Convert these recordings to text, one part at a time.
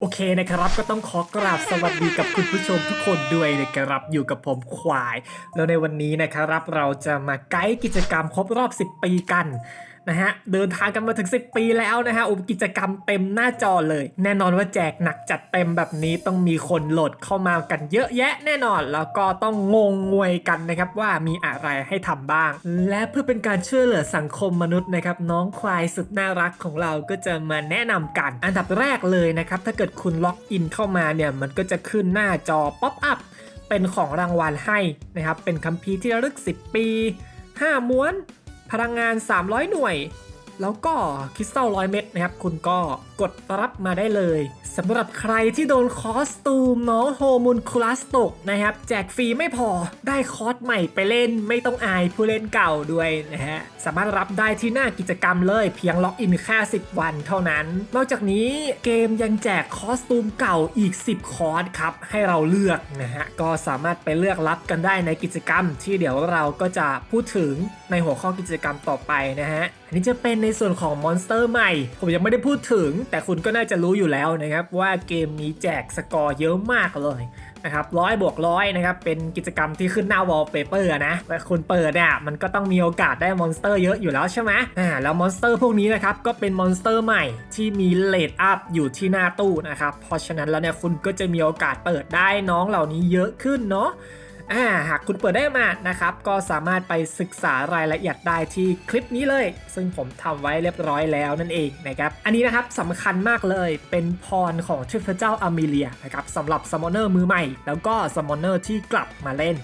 โอเคนะครับก็ต้องขอกราบสวัสดีกับคุณผู้ชมทุกคนด้วยนะครับอยู่กับผมควาย แล้วในวันนี้นะครับเราจะมาไกด์กิจกรรมครบรอบ 10 ปีกัน นะฮะเดินทางกันมาถึง 10 ปีแล้วนะฮะอุปกิจกรรมเต็มหน้าจอเลย แน่นอนว่าแจกหนักจัดเต็มแบบนี้ต้องมีคนโหลดเข้ามากันเยอะแยะแน่นอน แล้วก็ต้องงงงวยกันนะครับว่ามีอะไรให้ทำบ้าง และเพื่อเป็นการช่วยเหลือสังคมมนุษย์นะครับน้องควายสุดน่ารักของเราก็จะมาแนะนำกัน อันดับแรกเลยนะครับถ้าเกิดคุณล็อกอินเข้ามาเนี่ยมันก็จะขึ้นหน้าจอป๊อปอัพเป็นของรางวัลให้นะครับเป็นคัมภีร์ที่ระลึก 10 ปี 5 ม้วน พลังงาน 300 หน่วย แล้วก็คริสตัลร้อยเม็ดนะครับ คุณก็ กดรับมาได้เลยสำหรับใครที่โดนคอสตูมเนาะโฮมูลคลาสตกนะครับ แจกฟรีไม่พอได้คอสใหม่ไปเล่นไม่ต้องอายผู้เล่นเก่าด้วยนะฮะ สามารถรับได้ที่หน้ากิจกรรมเลยเพียงล็อกอินแค่ 10 วันเท่านั้น นอกจากนี้เกมยังแจกคอสตูมเก่าอีก 10 คอสครับ ให้เราเลือกนะฮะ ก็สามารถไปเลือกรับกันได้ในกิจกรรม ที่เดี๋ยวเราก็จะพูดถึงในหัวข้อกิจกรรมต่อไปนะฮะอันนี้จะเป็นในส่วนของมอนสเตอร์ใหม่ ผมยังไม่ได้พูดถึงแต่คุณก็น่าจะรู้อยู่แล้วนะครับว่าเกมนี้แจกสกอร์เยอะมากเลยนะครับร้อยบวกร้อยนะครับเป็นกิจกรรมที่ขึ้นหน้าวอลเปเปอร์นะและคุณเปิดเนี่ยมันก็ต้องมีโอกาสได้มอนสเตอร์เยอะอยู่แล้วใช่ไหมอ่าแล้วมอนสเตอร์พวกนี้นะครับก็เป็นมอนสเตอร์ใหม่ที่มีเลดอัพอยู่ที่หน้าตู้นะครับเพราะฉะนั้นแล้วเนี่ยคุณก็จะมีโอกาสเปิดได้น้องเหล่านี้เยอะขึ้นเนาะ อ่าหากคุณเปิดได้มานะครับ ก็สามารถไปศึกษารายละเอียดได้ที่คลิปนี้เลย ซึ่งผมทำไว้เรียบร้อยแล้วนั่นเองนะครับ อันนี้นะครับสำคัญมากเลยเป็นพรของเทพเจ้าอเมเลียนะครับสำหรับซัมอนเนอร์มือใหม่ แล้วก็ซัมมอนเนอร์ที่กลับมาเล่น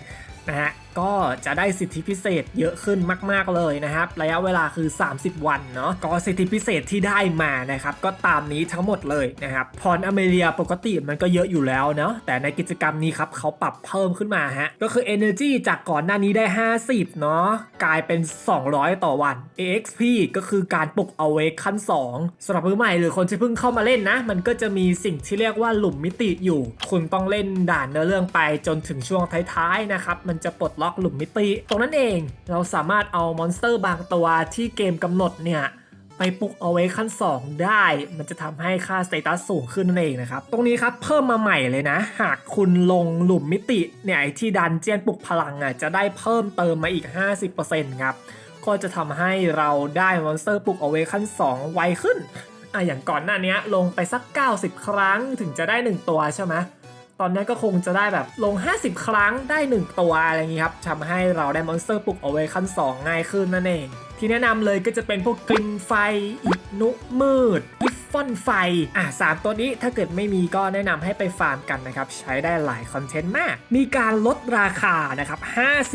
นะฮะ ก็จะได้สิทธิพิเศษเยอะขึ้นมาก ๆ เลยนะครับ ระยะเวลาคือ 30 วันเนาะก็สิทธิพิเศษที่ได้มานะครับก็ตามนี้ทั้งหมดเลยนะครับพรอเมเลียปกติมันก็เยอะอยู่แล้วเนาะแต่ในกิจกรรมนี้ครับเขาปรับเพิ่มขึ้นมาฮะก็คือ Energy จากก่อนหน้านี้ได้ 50เนาะกลายเป็น 200 ต่อวัน AXP ก็คือการปลุกเอาเวกขั้น 2สำหรับมือใหม่หรือคนที่เพิ่งเข้ามาเล่นนะ มันก็จะมีสิ่งที่เรียกว่าหลุมมิติอยู่ คุณต้องเล่นด่านเนื้อเรื่องไปจนถึงช่วงท้ายๆนะครับมันจะปลดล็อกหลุมมิติ ตรงนั้นเองเราสามารถเอามอนสเตอร์บางตัวที่เกมกำหนดเนี่ยไปปลุกเอาไว้ขั้น 2 ได้ มันจะทำให้ค่าสเตตัสสูงขึ้นนั่นเองนะครับ ตรงนี้ครับเพิ่มมาใหม่เลยนะ หากคุณลงหลุมมิติเนี่ยไอที่ดันเจียนปลุกพลังอะจะได้เพิ่มเติมมาอีก 50%ครับ ก็จะทำให้เราได้มอนสเตอร์ปลุกเอาไว้ขั้น 2 ไวขึ้นอะอย่างก่อนหน้านี้ลงไปสัก 90 ครั้งถึงจะได้ 1 ตัวใช่ไหม ตอนนี้ก็คงจะได้แบบลง 50 ครั้งได้ 1 ตัวอะไรอย่างนี้ครับทำให้เราได้มอนสเตอร์ปลุกเอาไว้ขั้น 2 ง่ายขึ้นนั่นเอง ที่แนะนำเลยก็จะเป็นพวกกลินไฟอินุมืดกิฟฟอนไฟ อะสามตัวนี้ถ้าเกิดไม่มีก็แนะนำให้ไปฟาร์มกันนะครับ ใช้ได้หลายคอนเทนต์มาก มีการลดราคานะครับ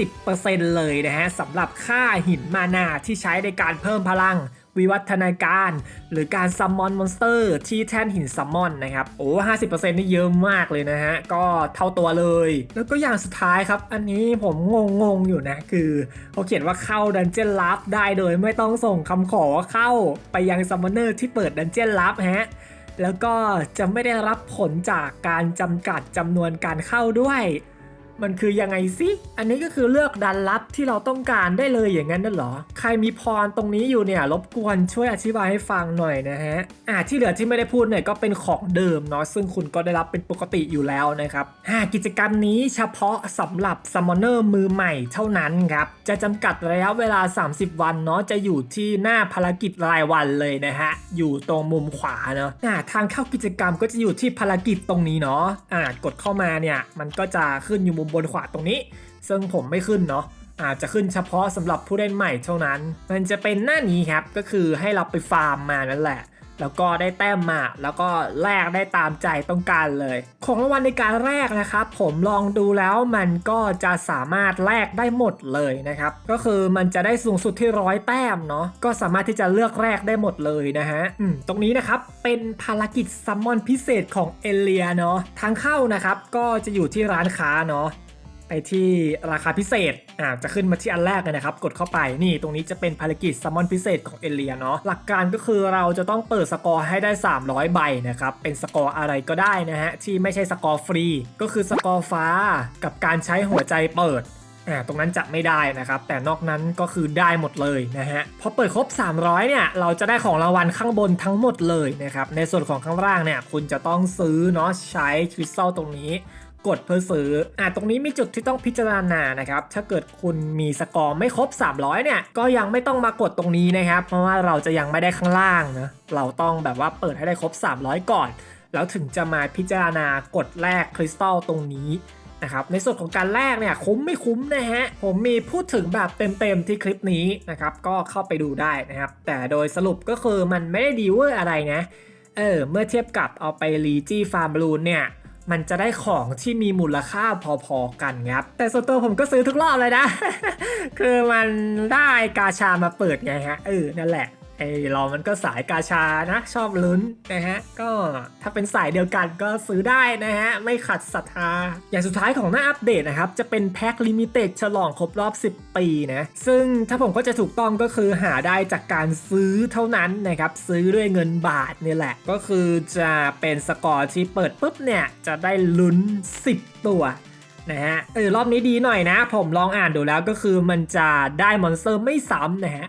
50%เลยนะฮะสำหรับค่าหินมานาที่ใช้ในการเพิ่มพลัง วิวัฒนาการ หรือการซัมมอนมอนสเตอร์ที่แท่นหินซัมมอนนะครับ โอ้50%นี่เยอะมากเลยนะฮะ ก็เท่าตัวเลย แล้วก็อย่างสุดท้ายครับ อันนี้ผมงงๆอยู่นะ คือเขาเขียนว่าเข้าดันเจียนลับได้โดยไม่ต้องส่งคำขอเข้าไปยังซัมมอนเนอร์ที่เปิดดันเจียนลับฮะแล้วก็จะไม่ได้รับผลจากการจำกัดจำนวนการเข้าด้วย มันคือยังไงสิอันนี้ก็คือเลือกดันลับที่เราต้องการได้เลยอย่างนั้นน่ะเหรอ ใครมีพรตรงนี้อยู่เนี่ยรบกวนช่วยอธิบายให้ฟังหน่อยนะฮะอ่าที่เหลือที่ไม่ได้พูดเนี่ยก็เป็นของเดิมเนาะซึ่งคุณก็ได้รับเป็นปกติอยู่แล้วนะครับอ่ากิจกรรมนี้เฉพาะสำหรับซัมมอนเนอร์มือใหม่เท่านั้นครับจะจำกัดระยะเวลา 30 วันเนาะจะอยู่ที่หน้าภารกิจรายวันเลยนะฮะอยู่ตรงมุมขวาเนาะอ่าทางเข้ากิจกรรมก็จะอยู่ที่ภารกิจตรงนี้เนาะอ่ากดเข้ามาเนี่ยมันก็จะขึ้นอยู่มุมบนขวาตรงนี้ ซึ่งผมไม่ขึ้นเนาะอาจจะขึ้นเฉพาะสำหรับผู้เล่นใหม่เท่านั้น มันจะเป็นหน้านี้ครับ ก็คือให้เราไปฟาร์มมานั่นแหละ แล้วก็ได้แต้มมาแล้วก็แลกได้ตามใจต้องการเลย ของรางวัลในการแลกนะครับ ผมลองดูแล้วมันก็จะสามารถแลกได้หมดเลยนะครับ ก็คือมันจะได้สูงสุดที่ร้อยแต้มเนาะก็สามารถที่จะเลือกแลกได้หมดเลยนะฮะตรงนี้นะครับเป็นภารกิจซัมมอนพิเศษของเอเลียเนาะทางเข้านะครับก็จะอยู่ที่ร้านค้าเนาะ ไปที่ราคาพิเศษอ่าจะขึ้นมาที่อันแรกเลยนะครับ กดเข้าไปนี่ตรงนี้จะเป็นภารกิจซัมมอนพิเศษของเอเลียเนาะหลักการก็คือเราจะต้องเปิดสกอร์ให้ได้ 300 ใบนะครับ เป็นสกอร์อะไรก็ได้นะฮะ ที่ไม่ใช่สกอร์ฟรี ก็คือสกอร์ฟ้ากับการใช้หัวใจเปิดอ่าตรงนั้นจะไม่ได้นะครับ แต่นอกนั้นก็คือได้หมดเลยนะฮะพอเปิดครบ 300 เนี่ย เราจะได้ของรางวัลข้างบนทั้งหมดเลยนะครับ ในส่วนของข้างล่างเนี่ย คุณจะต้องซื้อเนาะใช้คริสตัลตรงนี้ กดเพื่อซื้ออ่าตรงนี้มีจุดที่ต้องพิจารณานะครับ ถ้าเกิดคุณมีสกอร์ไม่ครบ 300 เนี่ย ก็ยังไม่ต้องมากดตรงนี้นะครับ เพราะว่าเราจะยังไม่ได้ข้างล่างนะ เราต้องแบบว่าเปิดให้ได้ครบ 300 ก่อน แล้วถึงจะมาพิจารณากดแลกคริสตัลตรงนี้นะครับ ในส่วนของการแลกเนี่ยคุ้มไม่คุ้มนะฮะ ผมมีพูดถึงแบบเต็มๆที่คลิปนี้นะครับ ก็เข้าไปดูได้นะครับ แต่โดยสรุปก็คือมันไม่ได้ดีเวอร์อะไรนะ เออ เมื่อเทียบกับเอาไปรีจี้ฟาร์มบลูนเนี่ย มันจะได้ของที่มีมูลค่าพอๆกันครับ แต่ส่วนตัวผมก็ซื้อทุกรอบเลยนะ คือมันได้กาชามาเปิดไงฮะเออนั่นแหละ ไอ้เรามันก็สายกาชานะชอบลุ้นนะฮะ ก็ถ้าเป็นสายเดียวกันก็ซื้อได้นะฮะ ไม่ขัดศรัทธา อย่างสุดท้ายของหน้าอัปเดตนะครับ จะเป็นแพ็คลิมิเต็ดฉลองครบรอบ 10 ปีนะ ซึ่งถ้าผมก็จะถูกต้องก็คือหาได้จากการซื้อเท่านั้นนะครับ ซื้อด้วยเงินบาทนี่แหละ ก็คือจะเป็นสกอร์ที่เปิดปุ๊บเนี่ย จะได้ลุ้น 10 ตัวนะฮะเออรอบนี้ดีหน่อยนะ ผมลองอ่านดูแล้วก็คือมันจะได้มอนสเตอร์ไม่ซ้ำนะฮะ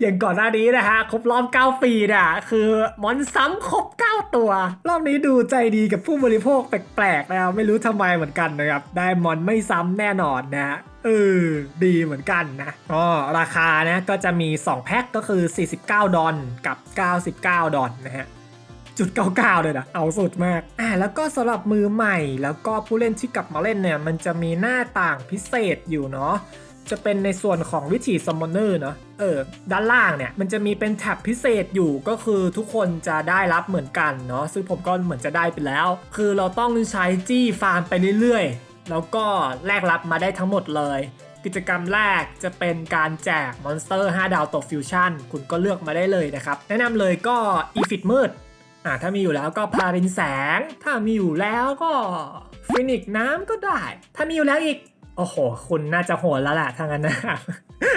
อย่างก่อนหน้านี้นะฮะครบรอบ9ปีน่ะคือมอนซ้ำครบ 9 ตัว รอบนี้ดูใจดีกับผู้บริโภคแปลกๆนะครับไม่รู้ทำไมเหมือนกันนะครับ ได้มอนไม่ซ้ำแน่นอนนะฮะเออดีเหมือนกันนะอ๋อราคานะก็จะมี 2 แพ็คก็คือ 49 ดอลกับ 99 ดอลนะฮะจุด99เลยนะเอาสุดมาก อ่าแล้วก็สำหรับมือใหม่ แล้วก็ผู้เล่นที่กลับมาเล่นเนี่ย มันจะมีหน้าต่างพิเศษอยู่เนาะ จะเป็นในส่วนของวิธีซัมมอนเนอร์เนาะเออด้านล่างเนี่ยมันจะมีเป็นแท็บพิเศษอยู่ก็คือทุกคนจะได้รับเหมือนกันเนาะซึ่งผมก็เหมือนจะได้ไปแล้ว คือเราต้องใช้จี้ฟาร์มไปเรื่อยๆ แล้วก็แลกรับมาได้ทั้งหมดเลย กิจกรรมแรกจะเป็นการแจกมอนสเตอร์ 5 ดาวตกฟิวชั่นคุณก็เลือกมาได้เลยนะครับ แนะนำเลยก็อีฟิตมืดอ่าถ้ามีอยู่แล้วก็พารินแสง ถ้ามีอยู่แล้วก็ฟินิกน้ำก็ได้ ถ้ามีอยู่แล้วอีก โอ้โห คุณน่าจะโหดแล้วแหละถ้างนั้นนะ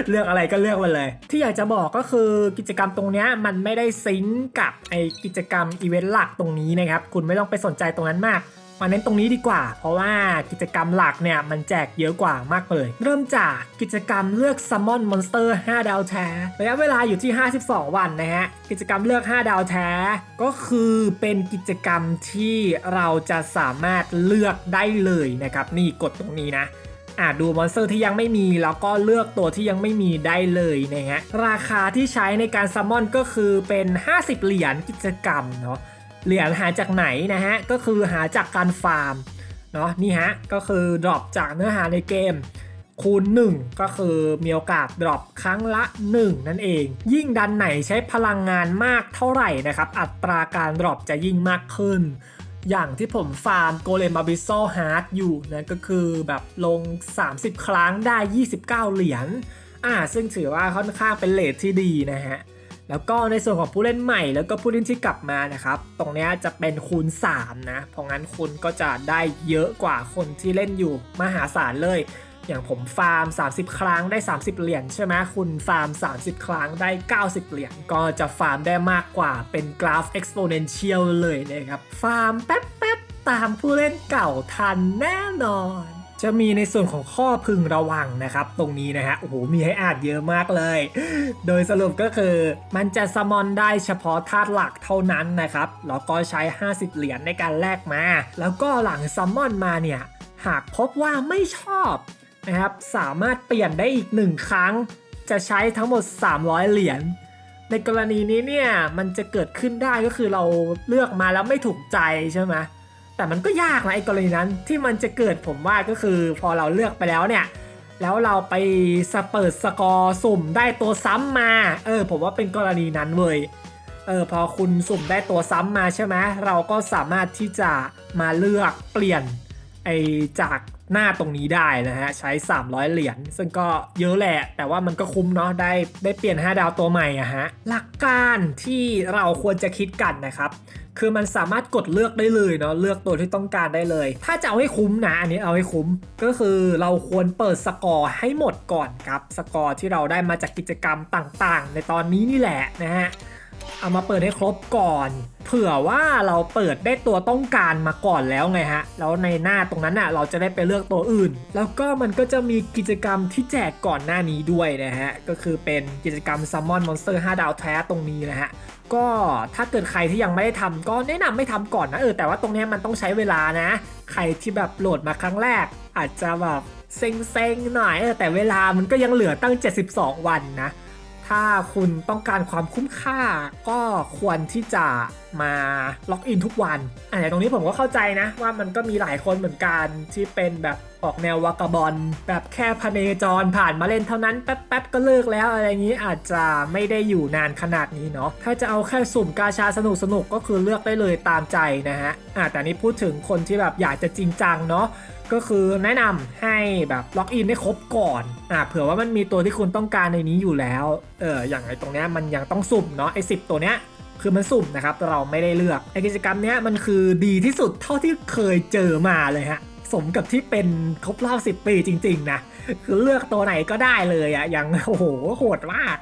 เลือกอะไรก็เลือกมาเลย ที่อยากจะบอกก็คือกิจกรรมตรงนี้มันไม่ได้ซิงก์กับไอกิจกรรมอีเวนต์หลักตรงนี้นะครับ คุณไม่ต้องไปสนใจตรงนั้นมากมาเน้นตรงนี้ดีกว่า เพราะว่ากิจกรรมหลักเนี่ย มันแจกเยอะกว่ามากเลย เริ่มจากกิจกรรมเลือก Summon Monster 5 ดาวแท้ระยะเวลาอยู่ที่ 52 วันนะฮะ กิจกรรมเลือก 5 ดาวแท้ ก็คือเป็นกิจกรรมที่เราจะสามารถเลือกได้เลยนะครับ นี่กดตรงนี้นะ อ่าดูมอนสเตอร์ที่ยังไม่มี แล้วก็เลือกตัวที่ยังไม่มีได้เลยนะฮะราคาที่ใช้ในการซัมมอนก็คือเป็น 50 เหรียญกิจกรรมเนาะเหรียญหาจากไหนนะฮะก็คือหาจากการฟาร์มเนาะนี่ฮะก็คือดรอปจากเนื้อหาในเกมคูณ 1 ก็คือมีโอกาสดรอปครั้งละ 1 นั่นเอง ยิ่งดันไหนใช้พลังงานมากเท่าไหร่นะครับ อัตราการดรอปจะยิ่งมากขึ้น อย่างที่ผมฟาร์มโกเลม a บิโซฮาร์ดอยู่นะก็คือแบบลง 30 ครั้งได้ 29 เหรียญอ่าซึ่งถือว่าค่อนข้างเป็นเลทที่ดีนะฮะแล้วก็ในส่วนของผู้เล่นใหม่แล้วก็ผู้เล่นที่กลับมานะครับ ตรงนี้จะเป็นคูณ 3 นะ เพราะงั้นคุณก็จะได้เยอะกว่าคนที่เล่นอยู่มหาศาลเลย อย่างผมฟาร์ม 30 ครั้งได้ 30 เหรียญใช่ไหมคุณฟาร์ม 30 ครั้งได้ 90 เหรียญก็จะฟาร์มได้มากกว่าเป็นกราฟ exponential เลยนะครับ ฟาร์มแป๊บๆ ตามผู้เล่นเก่าทันแน่นอนจะมีในส่วนของข้อพึงระวังนะครับ ตรงนี้นะฮะโอ้โหมีให้อ่านเยอะมากเลย โดยสรุปก็คือมันจะสมอนได้เฉพาะธาตุหลักเท่านั้นนะครับแล้วก็ใช้ 50 เหรียญในการแลกมา แล้วก็หลังซัมมอนมาเนี่ย หากพบว่าไม่ชอบ นะครับ สามารถเปลี่ยนได้อีกหนึ่งครั้ง จะใช้ทั้งหมด 300 เหรียญ ในกรณีนี้เนี่ย มันจะเกิดขึ้นได้ก็คือเราเลือกมาแล้วไม่ถูกใจใช่ไหมแต่มันก็ยากนะไอ้กรณีนั้นที่มันจะเกิดผมว่าก็คือพอเราเลือกไปแล้วเนี่ย แล้วเราไปสเปิดสกอร์สุ่มได้ตัวซ้ำมา เออ ผมว่าเป็นกรณีนั้นเว้ยเออพอคุณสุ่มได้ตัวซ้ำมาใช่ไหมเราก็สามารถที่จะมาเลือกเปลี่ยนไอจาก หน้าตรงนี้ได้นะฮะ ใช้ 300 เหรียญซึ่งก็เยอะแหละ แต่ว่ามันก็คุ้มเนาะได้ได้เปลี่ยน 5 ดาวตัวใหม่อะฮะ หลักการที่เราควรจะคิดกันนะครับคือมันสามารถกดเลือกได้เลยเนาะเลือกตัวที่ต้องการได้เลย ถ้าจะเอาให้คุ้มนะอันนี้เอาให้คุ้ม ก็คือเราควรเปิดสกอร์ให้หมดก่อนครับ สกอร์ที่เราได้มาจากกิจกรรมต่างๆ ในตอนนี้นี่แหละนะฮะ เอามาเปิดให้ครบก่อน เผื่อว่าเราเปิดได้ตัวต้องการมาก่อนแล้วไงฮะ แล้วในหน้าตรงนั้นอะเราจะได้ไปเลือกตัวอื่น แล้วก็มันก็จะมีกิจกรรมที่แจกก่อนหน้านี้ด้วยนะฮะ ก็คือเป็นกิจกรรม Summon Monster 5 ดาวแท้ตรงนี้นะฮะก็ถ้าเกิดใครที่ยังไม่ได้ทำก็แนะนำไม่ทำก่อนนะเออแต่ว่าตรงนี้มันต้องใช้เวลานะ ใครที่แบบโหลดมาครั้งแรก อาจจะแบบเซ็งๆหน่อยเออแต่เวลามันก็ยังเหลือตั้ง 72 วันนะ ถ้าคุณต้องการความคุ้มค่าก็ควรที่จะมาล็อกอินทุกวันอะอย่างตรงนี้ผมก็เข้าใจนะว่ามันก็มีหลายคนเหมือนกันที่เป็นแบบ ออกแนววากาบอลแบบแค่พเนจรผ่านมาเล่นเท่านั้นแป๊บๆก็เลิกแล้วอะไรอย่างนี้อาจจะไม่ได้อยู่นานขนาดนี้เนาะถ้าจะเอาแค่สุ่มกาชาสนุกสนุกๆก็คือเลือกได้เลยตามใจนะฮะอะแต่นี่พูดถึงคนที่แบบอยากจะจริงจังเนาะก็คือแนะนำให้แบบล็อกอินให้ครบก่อนอ่าเผื่อว่ามันมีตัวที่คุณต้องการในนี้อยู่แล้วเอออย่างไอตรงเนี้ยมันยังต้องสุ่มเนาะไอสิตัวเนี้ยคือมันสุ่มนะครับเราไม่ได้เลือกไอกิจกรรมเนี้ยมันคือดีที่สุดเท่าที่เคยเจอมาเลยฮะ สมกับที่เป็นครบรอบ 10 ปีจริง ๆ นะ คือเลือกตัวไหนก็ได้เลยอะอย่างโอ้โหโหดมาก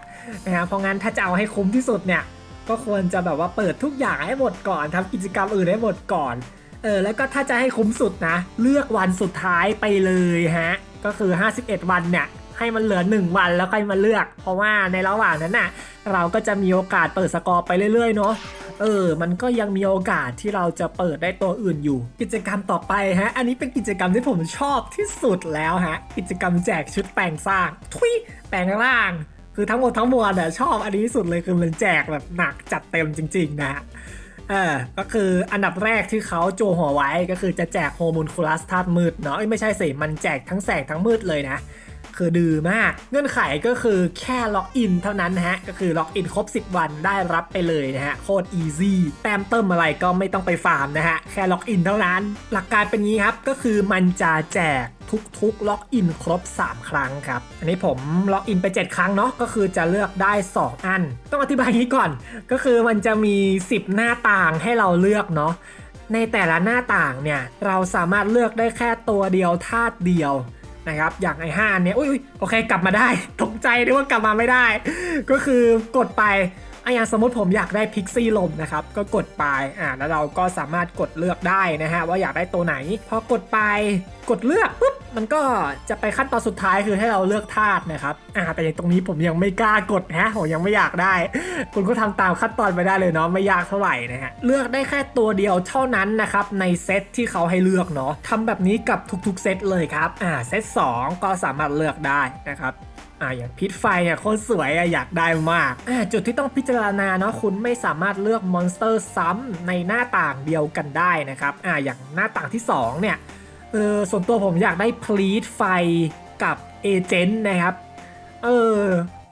นะฮะเพราะงั้นถ้าจะเอาให้คุ้มที่สุดเนี่ย ก็ควรจะแบบว่าเปิดทุกอย่างให้หมดก่อนทำกิจกรรมอื่นให้หมดก่อนเออแล้วก็ถ้าจะให้คุ้มสุดนะ เลือกวันสุดท้ายไปเลยฮะ ก็คือ 51 วันเนี่ยให้มันเหลือ 1 วันแล้วค่อยมาเลือก เพราะว่าในระหว่างนั้นน่ะเราก็จะมีโอกาสเปิดสกอร์ไปเรื่อยๆเนาะ เออ มันก็ยังมีโอกาสที่เราจะเปิดได้ตัวอื่นอยู่ กิจกรรมต่อไปฮะ อันนี้เป็นกิจกรรมที่ผมชอบที่สุดแล้วฮะ กิจกรรมแจกชุดแปลงสร้าง ทุยแปลงร่าง คือทั้งหมดทั้งมวลเนี่ยชอบอันนี้สุดเลยคือมันแจกแบบหนักจัดเต็มจริง ๆ นะฮะเออก็คืออันดับแรกที่เขาโจหัวไว้ก็คือจะแจกโฮมูลคูลัสธาตุมืดเนาะไม่ใช่สิ มันแจกทั้งแสงทั้งมืดเลยนะ คือดื้อมาก เงื่อนไขก็คือแค่ล็อกอินเท่านั้นนะฮะ ก็คือล็อกอินครบ 10 วันได้รับไปเลยนะฮะ โคตรอีซี่แต้มเติมอะไรก็ไม่ต้องไปฟาร์มนะฮะ แค่ล็อกอินเท่านั้น หลักการเป็นงี้ครับ ก็คือมันจะแจกทุกๆล็อกอินครบ 3 ครั้งครับ อันนี้ผมล็อกอินไป 7 ครั้งเนาะก็คือจะเลือกได้ 2 อัน ต้องอธิบายนี้ก่อน ก็คือมันจะมี 10 หน้าต่างให้เราเลือกเนาะในแต่ละหน้าต่างเนี่ย เราสามารถเลือกได้แค่ตัวเดียวธาตุเดียว นะครับอย่างไอ้ห้าอันเนี้ยอุ้ยอุ๊ยโอเคกลับมาได้ตกใจด้วยว่ากลับมาไม่ได้ ก็คือกดไป อะอย่างสมมติผมอยากได้พิกซี่ลมนะครับก็กดไปอ่าแล้วเราก็สามารถกดเลือกได้นะฮะว่าอยากได้ตัวไหน พอกดไปกดเลือกปุ๊บมันก็จะไปขั้นตอนสุดท้ายคือให้เราเลือกธาตุนะครับอ่าแต่ย่างตรงนี้ผมยังไม่กล้ากดฮะผมยังไม่อยากได้ คุณก็ทำตามขั้นตอนไปได้เลยเนาะไม่ยากเท่าไหร่นะฮะเลือกได้แค่ตัวเดียวเท่านั้นนะครับในเซตที่เขาให้เลือกเนาะทำแบบนี้กับทุกๆเซตเลยครับอ่าเซต2ก็สามารถเลือกได้นะครับ อ่าอย่างพิษไฟเนี่ยโคตรสวยอะอยากได้มากอ่าจุดที่ต้องพิจารณาเนาะคุณไม่สามารถเลือกมอนสเตอร์ซ้ำในหน้าต่างเดียวกันได้นะครับอ่าอย่างหน้าต่างที่2เนี่ยเออส่วนตัวผมอยากได้พลีทไฟกับเอเจนต์นะครับเออ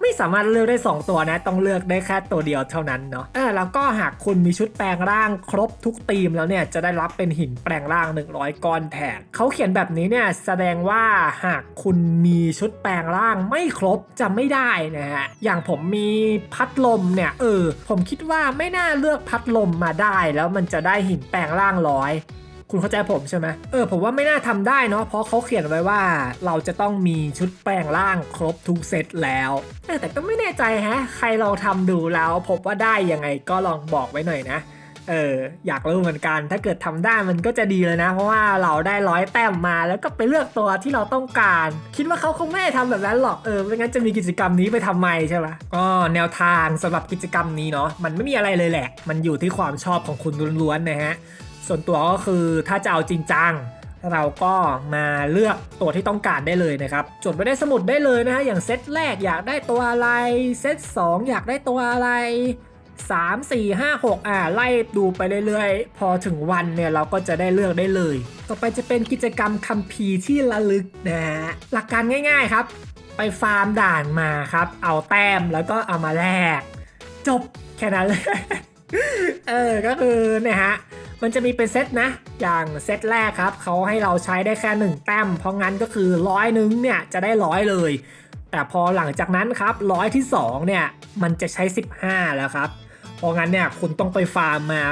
ไม่สามารถเลือกได้ 2 ตัวนะ ต้องเลือกได้แค่ตัวเดียวเท่านั้นเนาะอ่าแล้วก็หากคุณมีชุดแปลงร่างครบทุกธีมแล้วเนี่ยจะได้รับเป็นหินแปลงร่าง 100 ก้อนแทนเขาเขียนแบบนี้เนี่ยแสดงว่าหากคุณมีชุดแปลงร่างไม่ครบจะไม่ได้นะฮะอย่างผมมีพัดลมเนี่ยเออผมคิดว่าไม่น่าเลือกพัดลมมาได้ แล้วมันจะได้หินแปลงร่างร้อย คุณเข้าใจผมใช่ไหมเออผมว่าไม่น่าทำได้เนาะเพราะเขาเขียนไว้ว่าเราจะต้องมีชุดแปลงร่างครบทุกเซตแล้วเออแต่ก็ไม่แน่ใจฮะ ใครลองทำดูแล้วพบว่าได้ยังไงก็ลองบอกไว้หน่อยนะเอออยากรู้เหมือนกันถ้าเกิดทำได้มันก็จะดีเลยนะ เพราะว่าเราได้ร้อยแต้มมาแล้วก็ไปเลือกตัวที่เราต้องการ คิดว่าเขาคงไม่ได้ทำแบบนั้นหรอกเออไม่งั้นจะมีกิจกรรมนี้ไปทำไมใช่ไหมก็แนวทางสำหรับกิจกรรมนี้เนาะมันไม่มีอะไรเลยแหละ มันอยู่ที่ความชอบของคุณล้วนๆนะฮะ ส่วนตัวก็คือถ้าจะเอาจริงจังเราก็มาเลือกตัวที่ต้องการได้เลยนะครับ จดไว้ในสมุดได้เลยนะฮะ อย่างเซตแรกอยากได้ตัวอะไร เซต2 อยากได้ตัวอะไร 3 4 5 6 อ่า ไล่ดูไปเรื่อยๆ พอถึงวันเนี่ยเราก็จะได้เลือกได้เลย ต่อไปจะเป็นกิจกรรมคัมภีร์ที่ระลึกนะฮะ หลักการง่ายๆครับ ไปฟาร์มด่านมาครับ เอาแต้มแล้วก็เอามาแลก จบแค่นั้นเลย เออ ก็คือเนี่ยฮะ มันจะมีเป็นเซตนะ อย่างเซตแรกครับเขาให้เราใช้ได้แค่หนึ่งแต้ม เพราะงั้นก็คือร้อยนึงเนี่ยจะได้ร้อยเลย แต่พอหลังจากนั้นครับร้อยที่2เนี่ยมันจะใช้ 15 แล้วครับ เพราะงั้นเนี่ยคุณต้องไปฟาร์มมา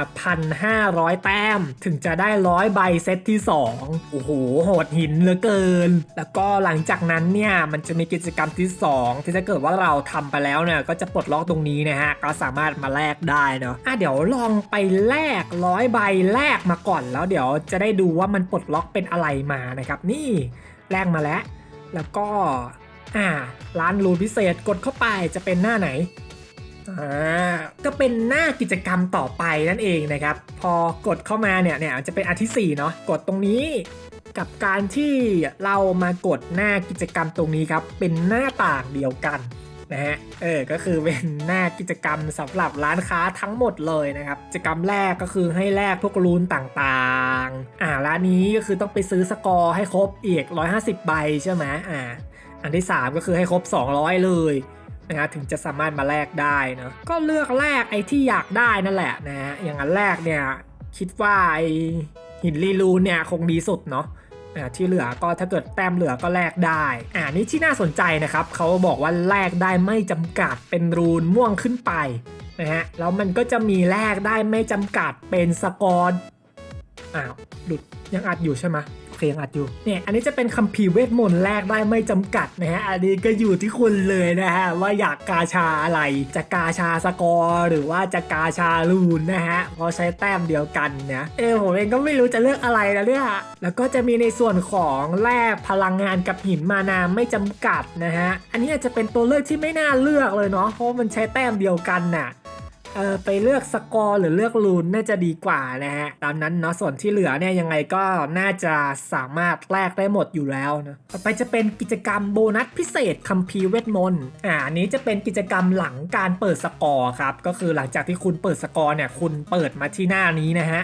1,500 แต้ม ถึงจะได้ร้อยใบเซตที่ 2 โอ้โห โหดหินเหลือเกิน แล้วก็หลังจากนั้นเนี่ย มันจะมีกิจกรรมที่ 2 ที่ถ้าเกิดว่าเราทำไปแล้วเนี่ย ก็จะปลดล็อกตรงนี้นะฮะ ก็สามารถมาแลกได้เนาะอะเดี๋ยวลองไปแลกร้อยใบแลกมาก่อน แล้วเดี๋ยวจะได้ดูว่ามันปลดล็อกเป็นอะไรมานะครับ นี่แลกมาแล้ว แล้วก็อ่าร้านรูนพิเศษกดเข้าไปจะเป็นหน้าไหน ก็เป็นหน้ากิจกรรมต่อไปนั่นเองนะครับ พอกดเข้ามาเนี่ยเนี่ยจะเป็นอันที่4เนาะกดตรงนี้กับการที่เรามากดหน้ากิจกรรมตรงนี้ครับ เป็นหน้าต่างเดียวกันนะฮะ เออ ก็คือเป็นหน้ากิจกรรมสำหรับร้านค้าทั้งหมดเลยนะครับ กิจกรรมแรกก็คือให้แลกพวกรูนต่างๆ อ่า ร้านนี้ก็คือต้องไปซื้อสกอร์ให้ครบอีก150 ใบใช่ไหมอ่า อันที่ 3 ก็คือให้ครบ 200 เลย นะฮะถึงจะสามารถมาแลกได้เนาะก็เลือกแลกไอ้ที่อยากได้นั่นแหละนะฮะอย่างอันแรกเนี่ยคิดว่าไอหินลีลูเนี่ยคงดีสุดเนาะที่เหลือก็ถ้าเกิดแต้มเหลือก็แลกได้อ่านี่ที่น่าสนใจนะครับเขาบอกว่าแลกได้ไม่จำกัดเป็นรูนม่วงขึ้นไปนะฮะแล้วมันก็จะมีแลกได้ไม่จำกัดเป็นสกอร์อ้าวหลุดยังอัดอยู่ใช่ไหม เคยังอัดอยู่เนี่ยอันนี้จะเป็นคัมภีร์เวทมนต์แลกได้ไม่จำกัดนะฮะอันนี้ก็อยู่ที่คุณเลยนะฮะว่าอยากกาชาอะไรจะกาชาสกอร์หรือว่าจะกาชาลูนนะฮะเพอใช้แต้มเดียวกันเนี่ยเออผมเองก็ไม่รู้จะเลือกอะไรแล้วเนี่ยแล้วก็จะมีในส่วนของแลกพลังงานกับหินมานาไม่จำกัดนะฮะอันนี้อาจจะเป็นตัวเลือกที่ไม่น่าเลือกเลยเนาะเพราะมันใช้แต้มเดียวกันน่ะ เออไปเลือกสกอร์หรือเลือกลูนน่าจะดีกว่านะฮะตามนั้นเนาะส่วนที่เหลือเนี่ยยังไงก็น่าจะสามารถแลกได้หมดอยู่แล้วนะต่อไปจะเป็นกิจกรรมโบนัสพิเศษคัมภีร์เวทมนต์อ่านี้จะเป็นกิจกรรมหลังการเปิดสกอร์ครับก็คือหลังจากที่คุณเปิดสกอร์เนี่ยคุณเปิดมาที่หน้านี้นะฮะ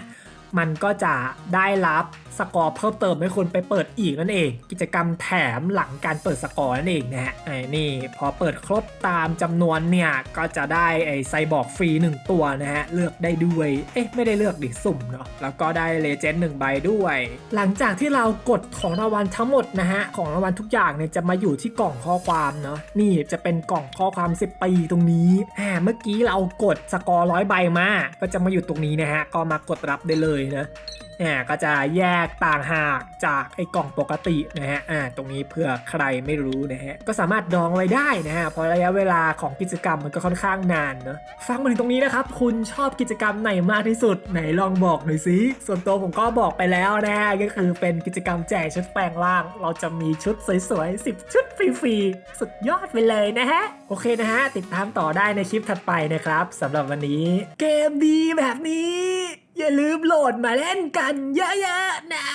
มันก็จะได้รับสกอร์เพิ่มเติมให้คุณไปเปิดอีกนั่นเอง กิจกรรมแถมหลังการเปิดสกอร์นั่นเองนะฮะไอ้นี่พอเปิดครบตามจำนวนเนี่ย ก็จะได้ไอ้ไซบอร์กฟรี 1 ตัวนะฮะ เลือกได้ด้วย เอ๊ะ ไม่ได้เลือกดิสุ่มเนาะแล้วก็ได้เลเจนด์หนึ่งใบด้วย หลังจากที่เรากดของรางวัลทั้งหมดนะฮะ ของรางวัลทุกอย่างเนี่ยจะมาอยู่ที่กล่องข้อความเนาะนี่จะเป็นกล่องข้อความ 10 ปีตรงนี้อ่าเมื่อกี้เรากดสกอร์ร้อยใบมาก็จะมาอยู่ตรงนี้นะฮะก็มากดรับได้เลยนะอ่าก็จะแยกต่างหากจากไอ้กล่องปกตินะฮะอ่าตรงนี้เผื่อใครไม่รู้นะฮะก็สามารถดองไว้ได้นะฮะเพราะระยะเวลาของกิจกรรมมันก็ค่อนข้างนานเนอะฟังมาถึงตรงนี้นะครับ คุณชอบกิจกรรมไหนมากที่สุดไหนลองบอกหน่อยสิส่วนตัวผมก็บอกไปแล้วนะฮะก็คือเป็นกิจกรรมแจกชุดแปลงร่าง เราจะมีชุดสวยๆ10 ชุดฟรีๆสุดยอดไปเลยนะฮะโอเคนะฮะติดตามต่อได้ในคลิปถัดไปนะครับสำหรับวันนี้ เกมดีแบบนี้ อย่าลืมโหลดมาเล่นกันเยอะๆนะ